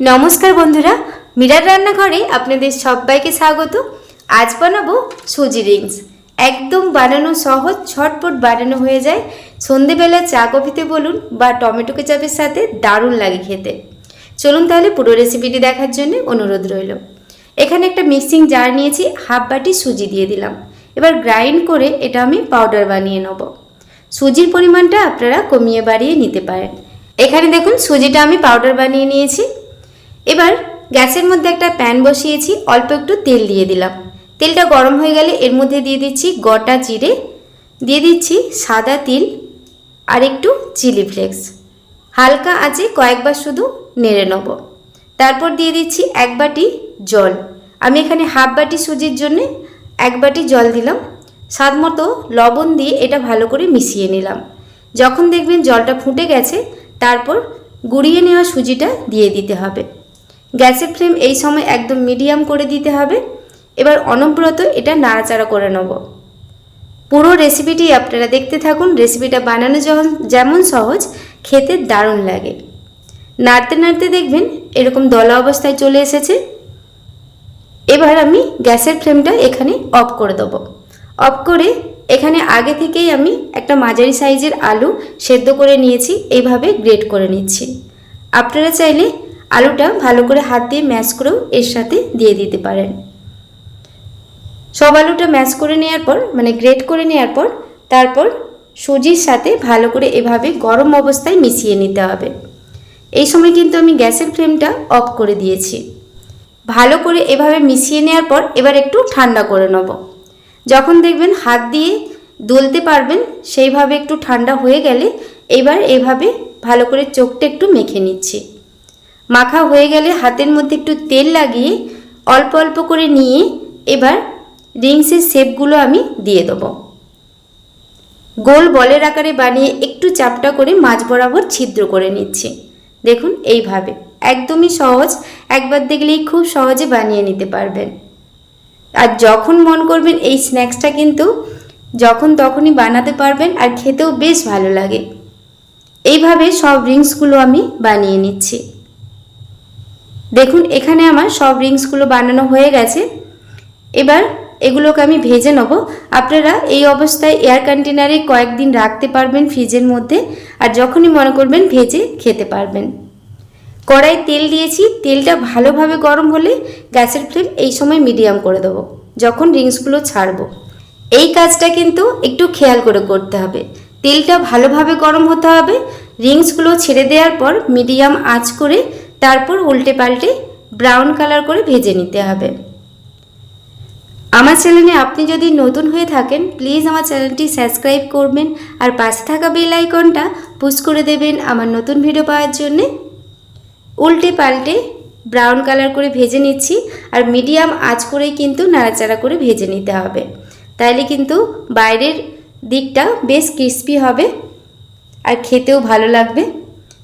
নমস্কার বন্ধুরা, মিরার রান্নাঘরে আপনাদের সবাইকে স্বাগত। আজ বানাবো সুজি রিংস একদম বানানো সহজ ছটপট বানানো হয়ে যায়। সন্ধেবেলা চা কফিতে বলুন বা টমেটো কেচাপের সাথে দারুণ লাগে খেতে। চলুন তাহলে পুরো রেসিপিটি দেখার জন্য অনুরোধ রইল। এখানে একটা মিক্সিং জার নিয়েছি হাফ বাটি সুজি দিয়ে দিলাম। এবার গ্রাইন্ড করে এটা আমি পাউডার বানিয়ে নেব। সুজির পরিমাণটা আপনারা কমিয়ে বাড়িয়ে নিতে পারেন। এখানে দেখুন, সুজিটা আমি পাউডার বানিয়ে নিয়েছি। এবার গ্যাসের মধ্যে একটা প্যান বসিয়েছি, অল্প একটু তেল দিয়ে দিলাম। তেলটা গরম হয়ে গেলে এর মধ্যে দিয়ে দিচ্ছি গোটা জিরে, দিয়ে দিচ্ছি সাদা তিল আর একটু চিলি ফ্লেক্স। হালকা আঁচে কয়েকবার শুধু নেড়ে নেব। তারপর দিয়ে দিচ্ছি এক বাটি জল। আমি এখানে হাফ বাটি সুজির জন্যে এক বাটি জল দিলাম। স্বাদ মতো লবণ দিয়ে এটা ভালো করে মিশিয়ে নিলাম। যখন দেখবেন জলটা ফুটে গেছে, তারপর গুঁড়িয়ে নেওয়া সুজিটা দিয়ে দিতে হবে। গ্যাসের ফ্লেম এই সময় একদম মিডিয়াম করে দিতে হবে। এবার অনবরত এটা নাড়াচাড়া করে নেব। পুরো রেসিপিটি আপনারা দেখতে থাকুন। রেসিপিটা বানানো যখন যেমন সহজ, খেতে দারুণ লাগে। নাড়তে নাড়তে দেখবেন এরকম দলা অবস্থায় চলে এসেছে। এবার আমি গ্যাসের ফ্লেমটা এখানে অফ করে দেবো। অফ করে এখানে আগে থেকেই আমি একটা মাঝারি সাইজের আলু সেদ্ধ করে নিয়েছি। এইভাবে গ্রেট করে নিচ্ছি। আপনারা চাইলে আলুটা ভালো করে হাত দিয়ে ম্যাশ করেও এর সাথে দিয়ে দিতে পারেন। সব আলুটা ম্যাশ করে নেওয়ার পর মানে গ্রেট করে নেওয়ার পর, তারপর সুজির সাথে ভালো করে এভাবে গরম অবস্থায় মিশিয়ে নিতে হবে। এই সময় কিন্তু আমি গ্যাসের ফ্লেমটা অফ করে দিয়েছি। ভালো করে এভাবে মিশিয়ে নেওয়ার পর এবার একটু ঠান্ডা করে নেব। যখন দেখবেন হাত দিয়ে দুলতে পারবেন, সেইভাবে একটু ঠান্ডা হয়ে গেলে এবার এভাবে ভালো করে চোখটা একটু মেখে নিচ্ছি। মাখা হয়ে গেলে হাতের মধ্যে একটু তেল লাগিয়ে অল্প অল্প করে নিয়ে এবার রিংসের শেপগুলো আমি দিয়ে দেবো। গোল বলের আকারে বানিয়ে একটু চাপটা করে মাছ বরাবর ছিদ্র করে নিচ্ছি। দেখুন, এইভাবে। একদমই সহজ। একবার দেখলেই খুব সহজে বানিয়ে নিতে পারবেন। আর যখন মন করবেন, এই স্ন্যাক্সটা কিন্তু যখন তখনই বানাতে পারবেন আর খেতেও বেশ ভালো লাগে। এইভাবে সব রিংসগুলো আমি বানিয়ে নিচ্ছি। দেখুন, এখানে আমার সব রিংসগুলো বানানো হয়ে গেছে। এবার এগুলোকে আমি ভেজে নেব। আপনারা এই অবস্থায় এয়ার কন্টেনারে কয়েকদিন রাখতে পারবেন ফ্রিজের মধ্যে আর যখনই মনে করবেন ভেজে খেতে পারবেন। কড়াই তেল দিয়েছি। তেলটা ভালোভাবে গরম হলে গ্যাসের ফ্লেম এই সময় মিডিয়াম করে দেবো, যখন রিংসগুলো ছাড়বো। এই কাজটা কিন্তু একটু খেয়াল করে করতে হবে। তেলটা ভালোভাবে গরম হতে হবে। রিংসগুলো ছেড়ে দেওয়ার পর মিডিয়াম আঁচ করে তারপর উল্টে পাল্টে ব্রাউন কালার করে ভেজে নিতে হবে। আমার চ্যানেলে আপনি যদি নতুন হয়ে থাকেন প্লিজ আমার চ্যানেলটি সাবস্ক্রাইব করবেন আর পাশে থাকা বেল আইকনটা পুশ করে দেবেন আমার নতুন ভিডিও পাওয়ার জন্যে। উল্টে পাল্টে ব্রাউন কালার করে ভেজে নিচ্ছি আর মিডিয়াম আঁচ করেই কিন্তু নাড়াচাড়া করে ভেজে নিতে হবে। তাইলে কিন্তু বাইরের দিকটা বেশ ক্রিস্পি হবে আর খেতেও ভালো লাগবে।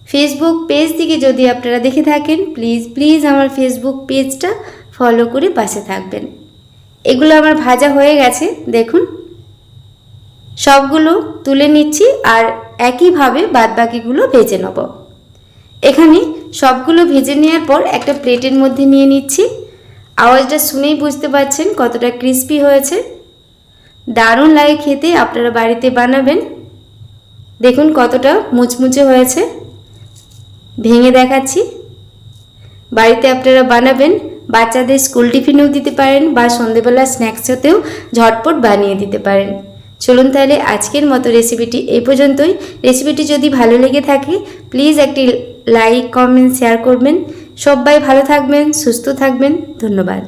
ফেসবুক পেজ থেকে যদি আপনারা দেখে থাকেন প্লিজ প্লিজ আমার ফেসবুক পেজটা ফলো করে পাশে থাকবেন। এগুলো আমার ভাজা হয়ে গেছে, দেখুন। সবগুলো তুলে নিচ্ছি আর একইভাবে বাদবাকিগুলো ভেজে নেব। এখানে সবগুলো ভেজে নেওয়ার পর একটা প্লেটের মধ্যে নিয়ে নিচ্ছি। আওয়াজটা শুনেই বুঝতে পারছেন কতটা ক্রিস্পি হয়েছে। দারুণ লাগে খেতে, আপনারা বাড়িতে বানাবেন। দেখুন কতটা মুচমুচে হয়েছে। ভেঙে দেখাচ্ছি। বাড়িতে আপনারা বানাবেন, বাচ্চাদের স্কুল টিফিনেও দিতে পারেন বা সন্ধেবেলা স্ন্যাক্সেতেও ঝটপট বানিয়ে দিতে পারেন। চলুন তাহলে আজকের মতো রেসিপিটি এই পর্যন্তই। রেসিপিটি যদি ভালো লেগে থাকে প্লিজ একটি লাইক কমেন্ট শেয়ার করবেন। সবাই ভালো থাকবেন, সুস্থ থাকবেন। ধন্যবাদ।